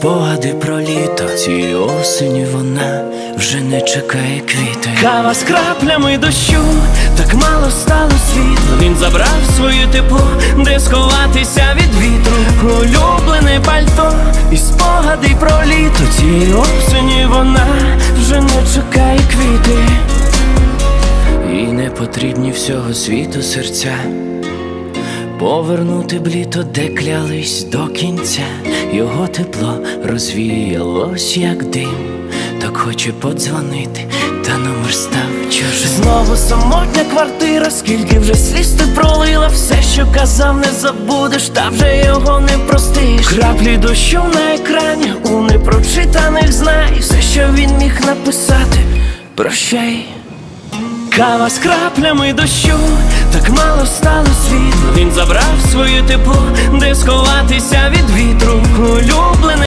Спогади про літо, цієї осені вона вже не чекає квіти. Кава з краплями дощу, так мало стало світло. Він забрав своє тепло, де сховатися від вітру. Улюблене пальто і спогади про літо. Цієї осені вона вже не чекає квіти. І не потрібні всього світу серця. Повернути б літо, де клялись до кінця, його тепло розвіялось, як дим, так хоче подзвонити, та номер став чужим. Знову самотня квартира, скільки вже сліз ти пролила, все, що казав, не забудеш, та вже його не простиш. Краплі дощу на екрані, у непрочитаних знай, все, що він міг написати, прощай. Кава з краплями дощу, так мало стало світло. Своє тепло, де сховатися від вітру.